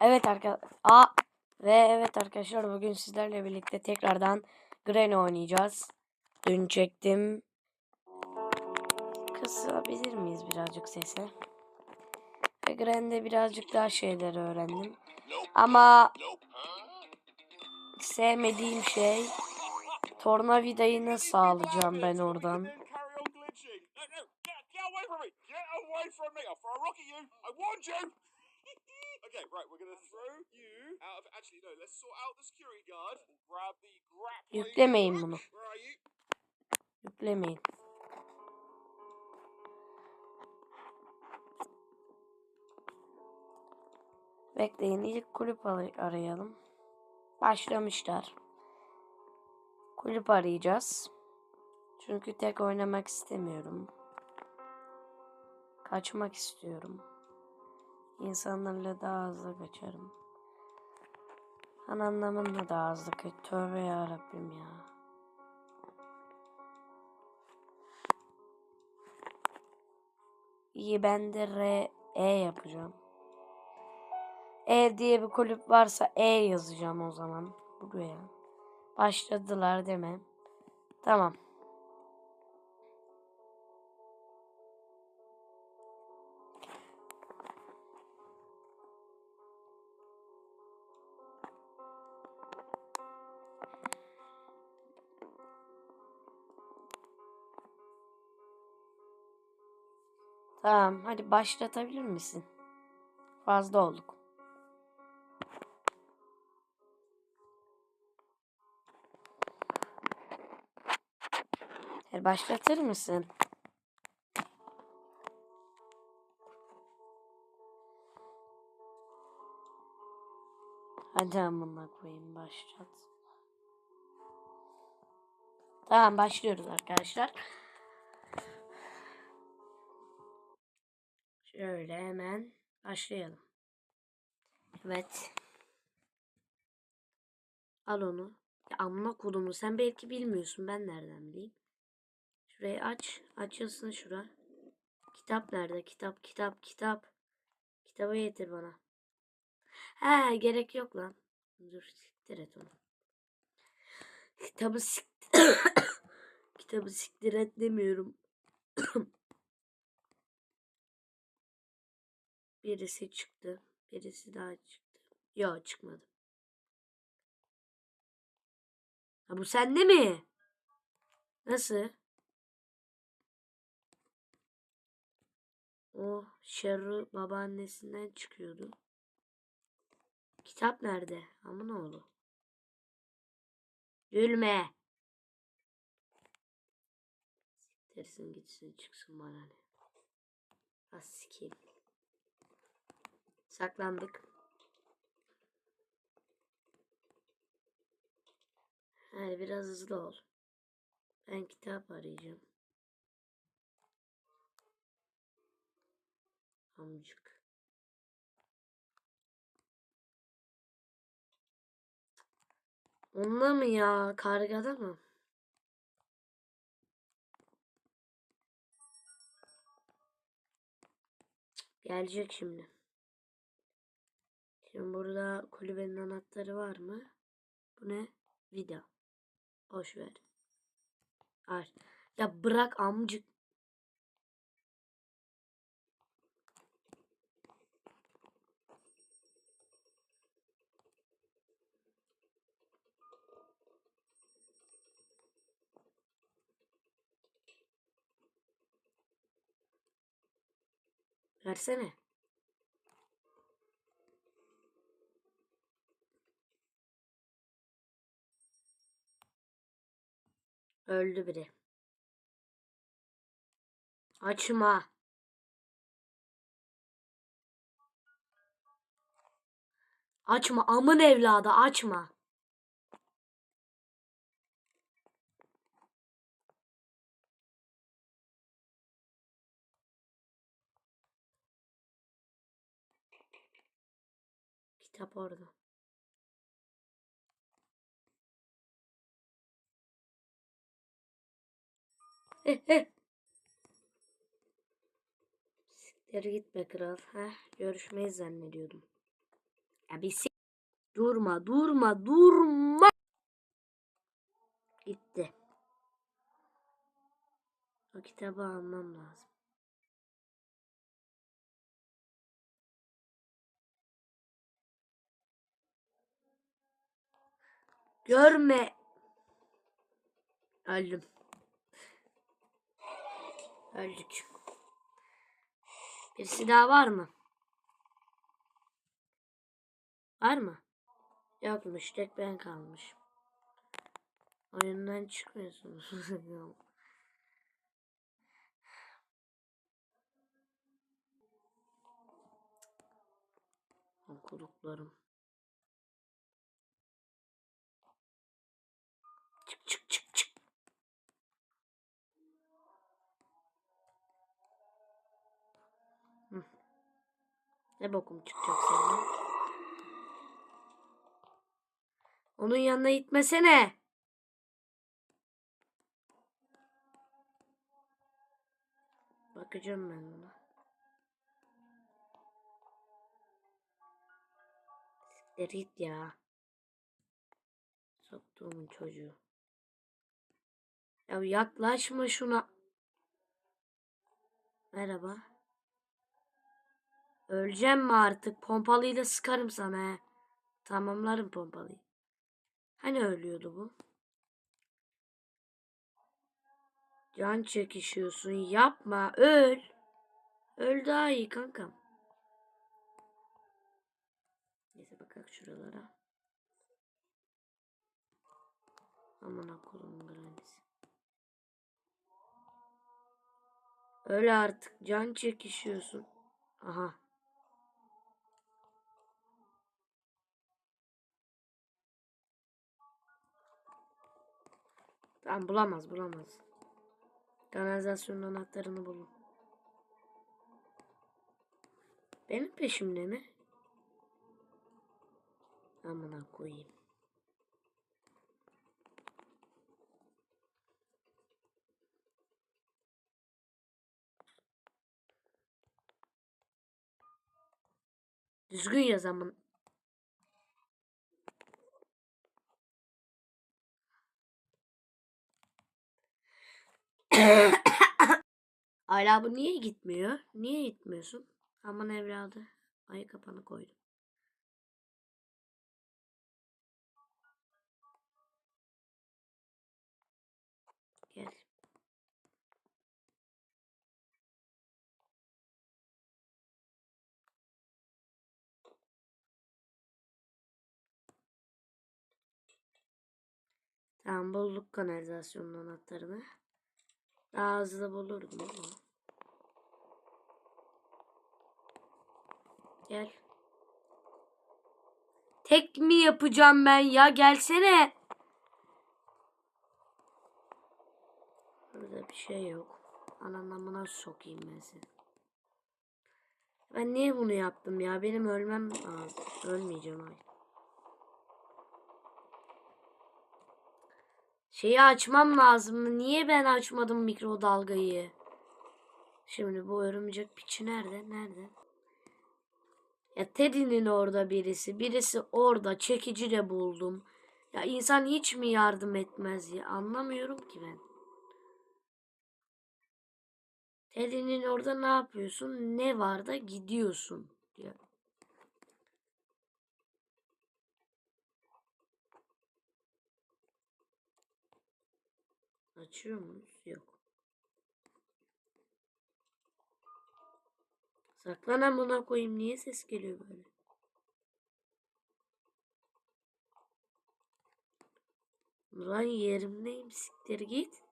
Evet arkadaşlar. Ve evet arkadaşlar bugün sizlerle birlikte tekrardan Granny oynayacağız. Dün çektim. Kısabilir miyiz birazcık sesi? Ve Granny'de birazcık daha şeyleri öğrendim. Ama sevmediğim şey tornavidayı nasıl alacağım ben oradan? Okay, right, we're to throw you out of... Actually, no, let's sort out the security guard. We'll grab the grappling Yüklemeyin bunu. Where are you? Yüklemeyin. Bekleyin ilk kulüp ar- arayalım. Başlamışlar. Kulüp arayacağız. Çünkü tek oynamak istemiyorum. Kaçmak istiyorum. İnsanlarla daha hızlı kaçarım. Anlamında daha hızlı kaç. Tövbe yarabbim ya. İyi ben de R E yapacağım. E diye bir kulüp varsa E yazacağım o zaman. Buraya. Başladılar deme. Tamam. Tamam hadi başlatabilir misin? Fazla olduk. Hadi başlatır mısın? Hadi amına koyayım başlat. Tamam başlıyoruz arkadaşlar. Şöyle hemen başlayalım. Evet. Al onu. Ya amına kodumu sen belki bilmiyorsun ben nereden bileyim. Şurayı aç. Açılsın şura. Kitap nerede? Kitap kitap kitap. Kitabı getir bana. He gerek yok lan. Dur siktir et onu. Kitabı siktir. Kitabı siktir et demiyorum. Birisi çıktı. Birisi daha çıktı. Yok çıkmadı. Ha bu sende mi? Nasıl? O Şerru babaannesinden çıkıyordu. Kitap nerede? Ama ne oldu? Gülme. Siktirsin gitsin çıksın bana ne. Az sikeyim. Saklandık. Hadi biraz hızlı ol. Ben kitap arayacağım. Amcık. Onunla mı ya? Kargada mı? Gelecek şimdi. Şimdi burada kulübenin anahtarı var mı? Bu ne? Vida. Boş ver. Al. Ya bırak amcık. Versene. Öldü biri. Açma. Açma amın evladı açma. Kitap orada. Siktir gitme kral. Heh, görüşmeyi zannediyordum. Ya bir si- Durma durma durma. Gitti. O kitabı almam lazım. Görme. Öldüm. Öldük. Birisi daha var mı? Var mı? Yokmuş. Tek ben kalmış. Oyundan çıkmıyorsunuz. Okuduklarım. Ne bokum çıkacak senden? Onun yanına gitmesene. Bakacağım ben ona. Siktir git ya. Soktuğumun çocuğu. Ya yaklaşma şuna. Merhaba. Öleceğim mi artık? Pompalıyla sıkarım sana he. Tamamlarım pompalıyı. Hani ölüyordu bu? Can çekişiyorsun. Yapma. Öl. Öl daha iyi kankam. Neyse bakalım şuralara. Aman akolum granisi. Öyle artık. Can çekişiyorsun. Aha. Tamam bulamaz bulamaz. Kanalizasyonun anahtarını bulun. Benim peşimde mi? Amına koyayım. Düzgün yaz amın. Hala bu niye gitmiyor? Niye gitmiyorsun? Aman evladı. Ay kapanı koydum. Gel. Tamam bulduk kanalizasyonun anahtarını. Daha hızlı bulurdum ama. Gel. Tek mi yapacağım ben ya? Gelsene. Burada bir şey yok. Ananamına sokayım ben seni. Ben niye bunu yaptım ya? Benim ölmem lazım. Ölmeyeceğim hayır. Şeyi açmam lazım. Niye ben açmadım mikrodalgayı? Şimdi bu örümcek piçi nerede? Nerede? Ya Teddy'nin orada birisi. Birisi orada. Çekici de buldum. Ya insan hiç mi yardım etmez ya? Anlamıyorum ki ben. Teddy'nin orada ne yapıyorsun? Ne var da gidiyorsun diyor. Açıyor muyuz? Yok. Saklan amına koyayım. Niye ses geliyor böyle? Lan yerimdeyim. Siktir git.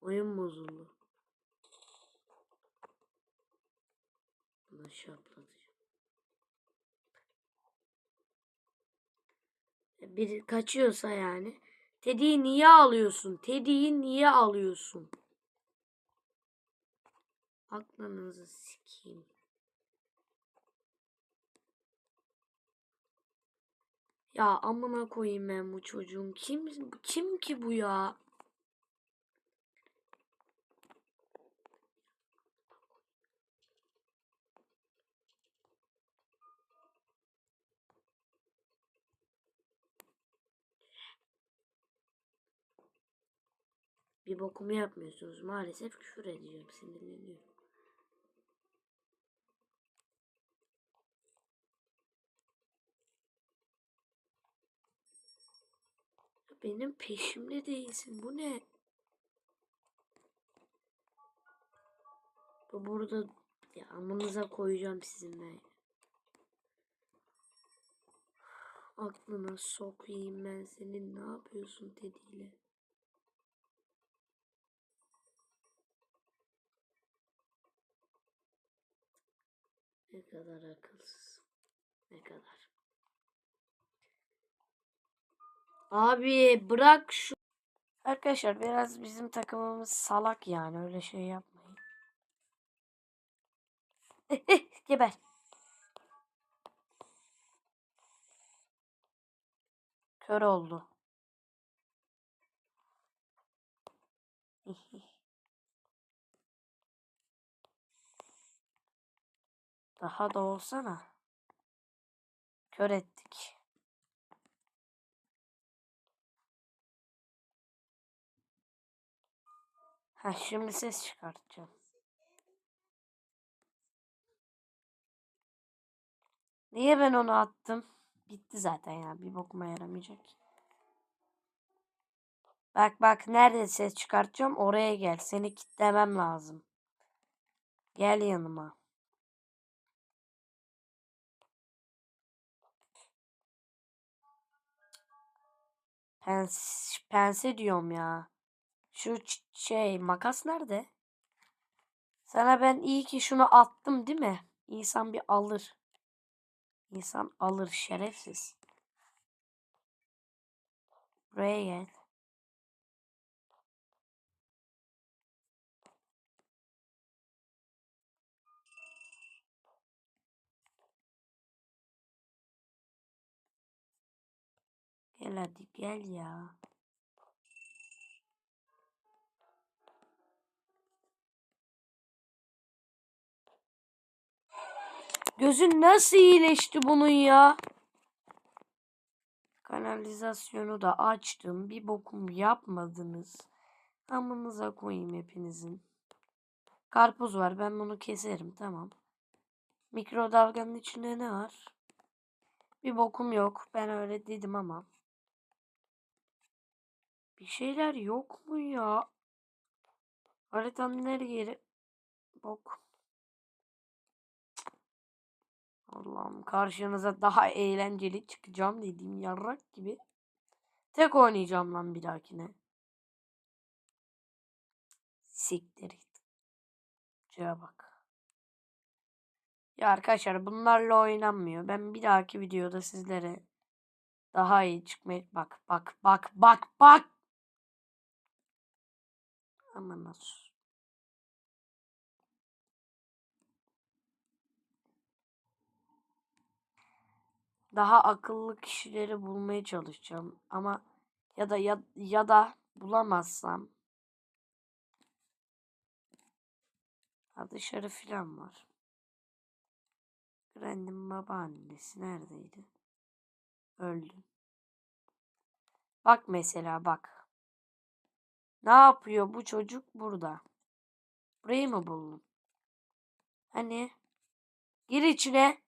Oyun bozuldu. Bunu şaplatacağım. E, Biri kaçıyorsa yani. Teddy'yi niye alıyorsun? Teddy'yi niye alıyorsun? Aklınızı sikeyim. Ya amına koyayım ben bu çocuğun. Kim kim ki bu ya? Bir bokumu yapmıyorsunuz. Maalesef küfür edeceğim. Sinirleniyorum. Benim peşimde değilsin. Bu ne? Bu burada ya amınıza koyacağım sizin ben. Aklına sokayım ben senin ne yapıyorsun dediğiyle. Ne kadar akılsız. Ne kadar. Abi bırak şu. Arkadaşlar biraz bizim takımımız salak yani öyle şey yapmayın. Geber. Kör oldu. Daha da olsana. Kör ettik. Ha şimdi ses çıkartacağım. Niye ben onu attım? Gitti zaten ya. Bir bokuma yaramayacak. Bak bak nerede ses çıkartacağım? Oraya gel. Seni kitlemem lazım. Gel yanıma. Pens, pense diyorum ya. Şu şey makas nerede? Sana ben iyi ki şunu attım değil mi? İnsan bir alır. İnsan alır şerefsiz. Buraya gel. Gel hadi gel ya. Gözün nasıl iyileşti bunun ya? Kanalizasyonu da açtım. Bir bokum yapmadınız. Amınıza koyayım hepinizin. Karpuz var. Ben bunu keserim. Tamam. Mikrodalganın içinde ne var? Bir bokum yok. Ben öyle dedim ama. Bir şeyler yok mu ya? Haritanın her yeri bok. Allah'ım karşınıza daha eğlenceli çıkacağım dediğim yarrak gibi. Tek oynayacağım lan bir dahakine. Siktir git. Bak. Ya arkadaşlar bunlarla oynanmıyor. Ben bir dahaki videoda sizlere daha iyi çıkmaya bak bak bak bak bak. Aman nasıl. Daha akıllı kişileri bulmaya çalışacağım ama ya da ya, ya da bulamazsam ha dışarı filan var. Grand'in babaannesi neredeydi? Öldü. Bak mesela bak. Ne yapıyor bu çocuk burada? Burayı mı buldun? Hani? Gir içine.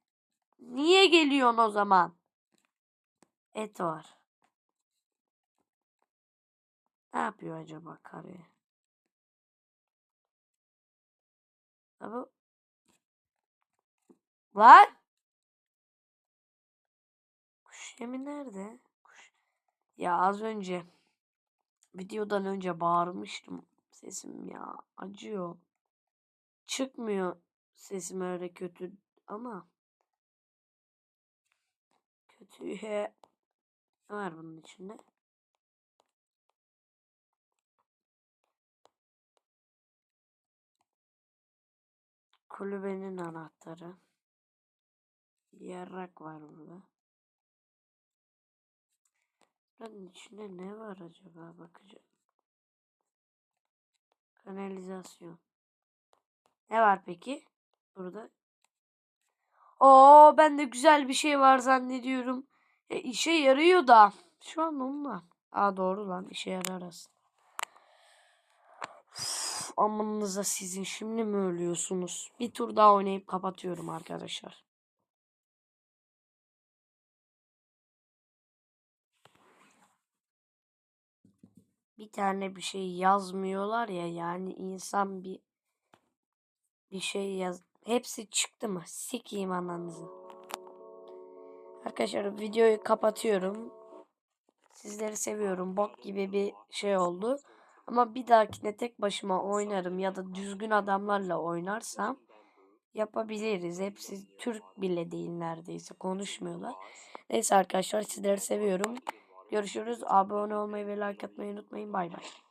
Niye geliyorsun o zaman? Et var. Ne yapıyor acaba karı? Tabi. Lan! Kuş yemi nerede? Kuş. Ya az önce videodan önce bağırmıştım. Sesim ya acıyor. Çıkmıyor sesim öyle kötü ama kötüye ne var bunun içinde? Kulübenin anahtarı. Yarrak var burada. Buranın içinde ne var acaba bakacağım. Kanalizasyon. Ne var peki? Burada. Oo ben de güzel bir şey var zannediyorum. E, işe yarıyor da. Şu an onunla. Aa doğru lan işe yarar aslında. amınıza sizin şimdi mi ölüyorsunuz? Bir tur daha oynayıp kapatıyorum arkadaşlar. Bir tane bir şey yazmıyorlar ya yani insan bir bir şey yaz. Hepsi çıktı mı? Sikeyim ananızı. Arkadaşlar videoyu kapatıyorum. Sizleri seviyorum. Bok gibi bir şey oldu. Ama bir dahakine tek başıma oynarım ya da düzgün adamlarla oynarsam yapabiliriz. Hepsi Türk bile değil neredeyse. Konuşmuyorlar. Neyse arkadaşlar sizleri seviyorum. Görüşürüz. Abone olmayı ve like atmayı unutmayın. Bay bay.